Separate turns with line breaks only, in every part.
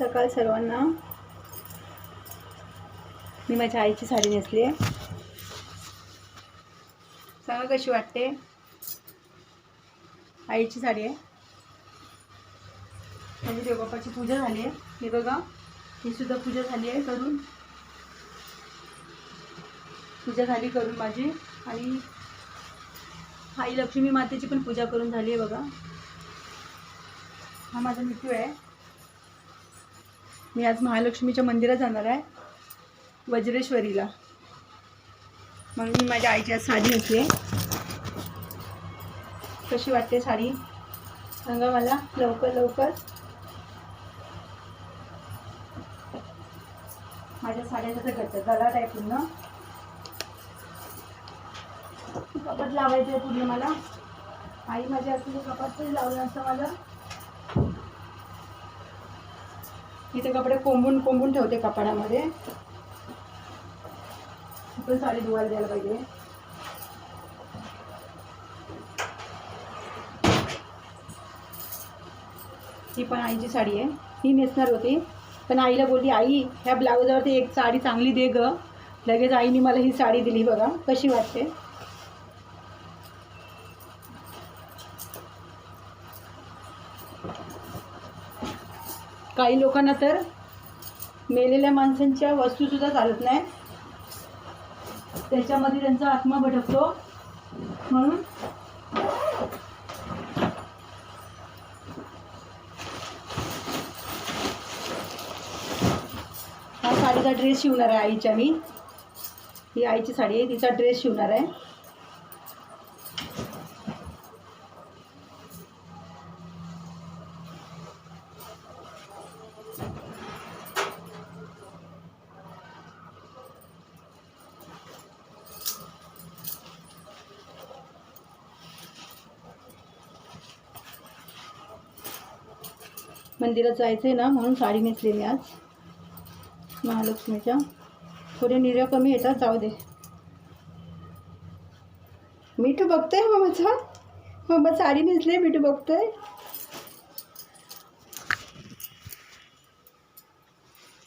सकाळ सर्वांना. मी माझ्या आईची साडी नेसली आहे सांगा कशी वाटते? आईची साडी आहे. म्हणजे माझी देवबापाची पूजा झाली आहे हे बघा ही सुद्धा पूजा झाली आहे करून. पूजा झाली करून माझी. आणि आई लक्ष्मी मातेची पण पूजा करून झाली आहे बघा. हा माझा मिठू आहे. मी आज महालक्ष्मीच्या मंदिरात जाणार आहे वज्रेश्वरीला. म्हणून मी माझ्या आईची आज साडी नेसली कशी वाटते साडी? सांगा मला लवकर लवकर. माझ्या साड्या कसं करतात गलाट आहे पूर्ण. कपाट लावायचं आहे पूर्ण मला. आई माझ्या असली कपाट तरी लावलं असतं मला. इथे कपडे कोंबून कोंबून ठेवते कपाडामध्ये. पण साडी धुवायला द्यायला पाहिजे. ही पण आईची साडी आहे. ही नेसणार होती. पण आईला बोलली आई ह्या ब्लाऊजवरती एक साडी चांगली दे ग. लगेच आईने मला ही साडी दिली बघा. कशी वाटते? काही लोकांना तर मेलेल्या माणसांच्या वस्तूसुद्धा चालत नाही. त्याच्यामध्ये त्यांचा आत्मा भटकतो. म्हणून हा साडीचा ड्रेस शिवणार आहे आईच्या मी. ही आईची साडी आहे तिचा ड्रेस शिवणार आहे. मंदिरात जायचं आहे ना म्हणून साडी नेसलेली आज. महालक्ष्मीच्या. थोडे निर्या कमी येतात जाऊ दे. मिठू बघतोय हो मम्माचा हो, मम्मा साडी नेसली मिठू बघतोय.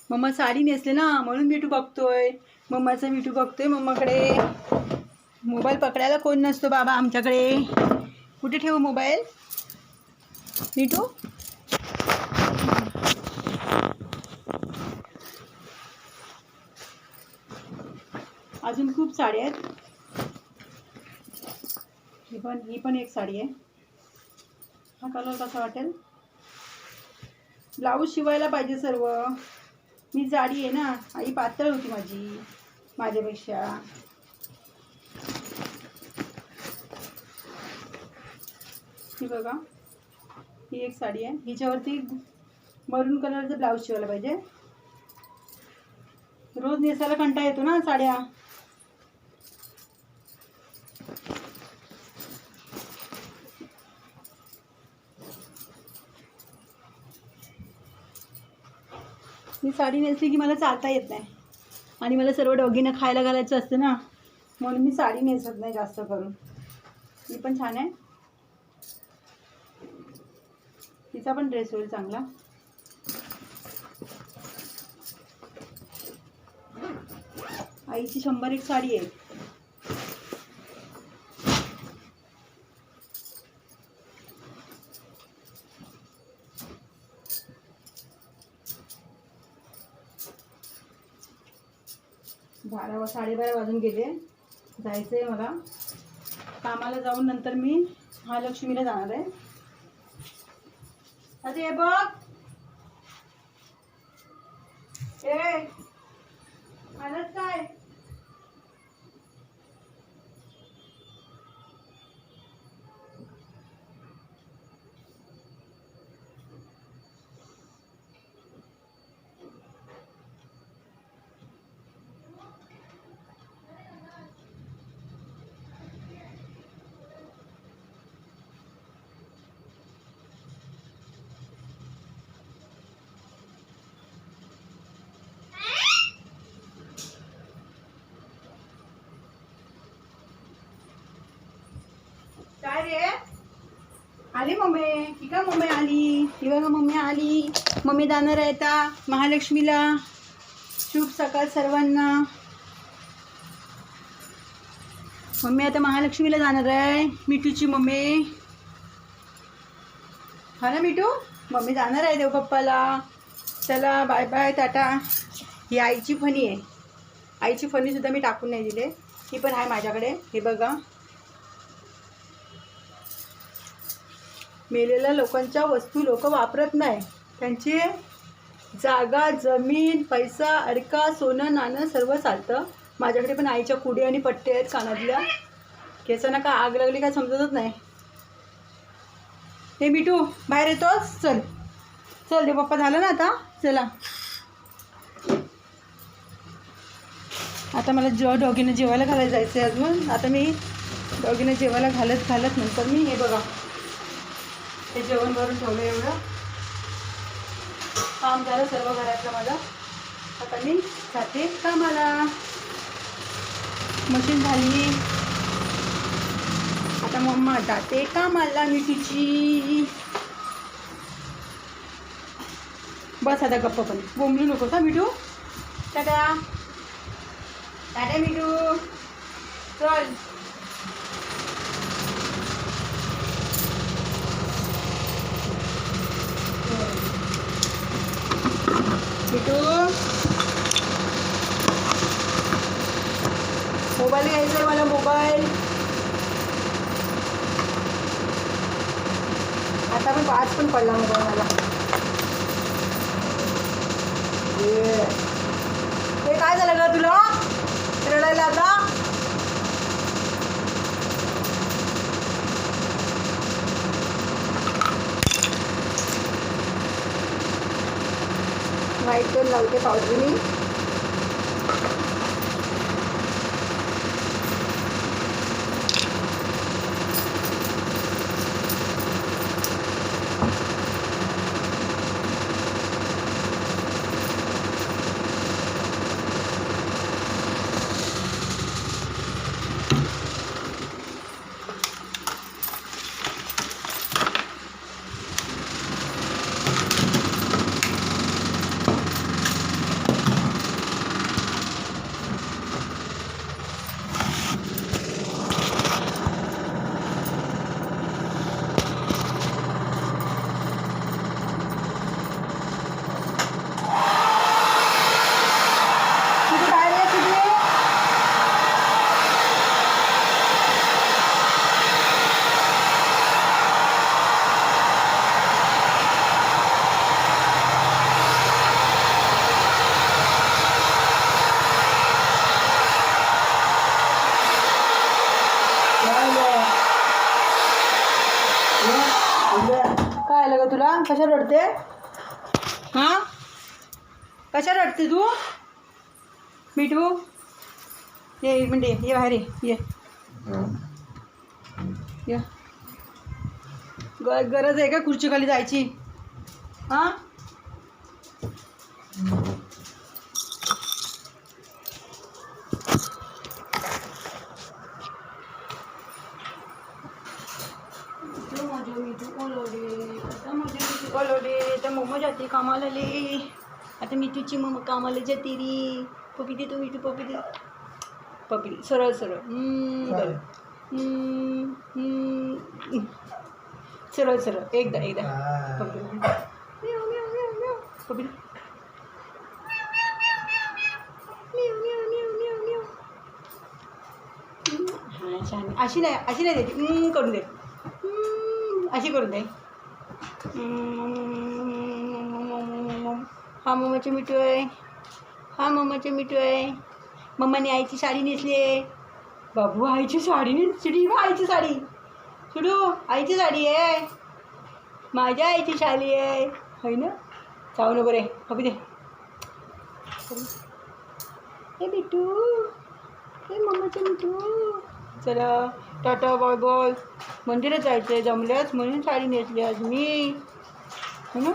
मम्मा साडी नेसले ना म्हणून मिठू बघतोय. मम्माचा मिठू बघतोय मम्माकडे. मोबाईल पकडायला कोण नसतो बाबा आमच्याकडे. कुठे ठेवू मोबाईल? मिठू अजून खूप साड्या आहेत ही पण ही पण एक साडी आहे. हा कलर कसा वाटेल? ब्लाऊज शिवायला पाहिजे सर्व. मी जाडी आहे ना आई पातळ होती माझी माझ्यापेक्षा. ही बघा ही एक साडी आहे. हिच्यावरती मरून कलरचं ब्लाऊज शिवायला पाहिजे. रोज नेसायला कंटाळा येतो ना साड्या. मी साडी नेसली की मला चालता येत नाही. आणि मला सर्व डोगीनं खायला घालायचं असतं ना म्हणून मी साडी नेसत नाही जास्त करून. ही पण छान आहे. तिचा पण ड्रेस होईल चांगला. आईची शंभर एक साडी आहे. बारा साडेबारा वाजून गेले. जायचं आहे मला. कामाला जाऊन नंतर मी महालक्ष्मीला जाणार आहे. अरे हे बघ. ए आलंच काय? आली मम्मी? ही का मम्मी आली? ही बघा मम्मी आली. मम्मी जाणार आहे आता महालक्ष्मीला. शुभ सकाळ सर्वांना. मम्मी आता महालक्ष्मीला जाणार आहे. मिठूची मम्मी. हा ना मिठू? मम्मी जाणार आहे देवबाप्पाला. चला बाय बाय टाटा. ही आईची फणी आहे. आईची फणीसुद्धा मी टाकून नाही दिले. ही पण आहे माझ्याकडे. हे बघा. मेलेल्या लोकांच्या वस्तू लोक वापरत नाही. त्यांची जागा जमीन पैसा अडका सोनं नाणं सर्व चालतं. माझ्याकडे पण आईच्या कुडी आणि पट्टे आहेत कानातल्या. केसांना का आग लागली काय समजतच नाही. हे मिठू बाहेर येतोच चल. चल दे पप्पा झालं ना आता? चला. आता मला जेव्हा डॉगीनं जेवायला घालायला जायचं आहे अजून आता मी डॉगीनं जेवायला घालत घालत नंतर मी हे बघा. हे जेवण भरून ठेवलं एवढं. काम झालं सर्व घरातलं माझं. आता मी जाते कामाला. मशीन झाली. आता मम्मा जाते कामाला मिठीची बस आता गप्प पण. बोंबलू नको का मिठू. टाटा. टाटा मिठू. चल. मिठू मोबाईल घ्यायचा आहे मला मोबाईल. आता मी पाच पण पडला मोबाईल मला. हे काय झालं ग तुला? रडायला आता? বাইক করলাম যে পাউডারি रडते हां? कशा रडते तू? मिठू? ये मिनिट ये बाहेर ये ये. गरज आहे का खुर्ची खाली जायची? हां? बोलवले तर मोमो जाते कामाला ले आता मी तुझी मोमो कामाला जाते रे. पपी दे मी तू पपी दे. पपी सरळ सरळ. सरळ सरळ. एकदा एकदा. पपी पपी छान. अशी नाही अशी नाही देते. करून दे. अशी करून दे. हा मम्माची मिठू आहे. हा मम्माचे मिठू आहे. मम्माने आईची साडी नेसली आहे. बाबू आईची साडी नेसली बा आईची साडी. सुडू आईची साडी आहे. माझ्या आईची साडी आहे. है ना? जाऊ नको रे. हवी दे. हे बिटू हे मम्माचं मिठू. चला टाटा बाय बाय मंदिरात जायचं आहे म्हणून साडी नेसली आज मी ना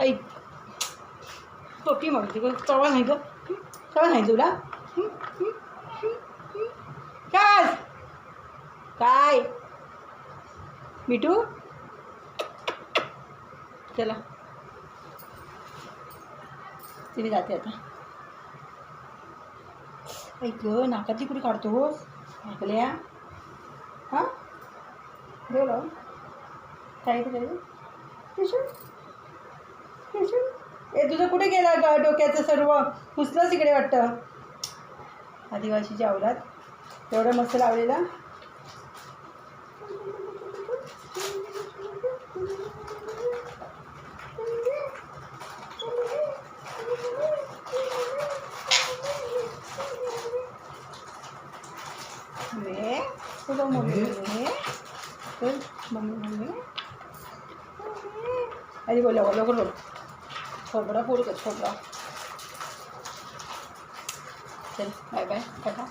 ऐक टोपी मागते चवा नाही ग चवा नाही तुला काय काय मिठू चला तिथे जाते आता. ऐक नाकातली कुठे काढतोस. ऐकल्या हां? देऊ काय करायचं ए तुझं कुठे गेला ग डोक्याचं सर्व? पुसलंच इकडे वाटतं. आदिवासीच्या अवलात एवढं मस्त लावलेला मे तुला मम्मी मम्मी चल मम्मी मम्मी अरे बोला बोला लवकर बोल खोबरा फोड कर खोबरा चल बाय बाय टाटा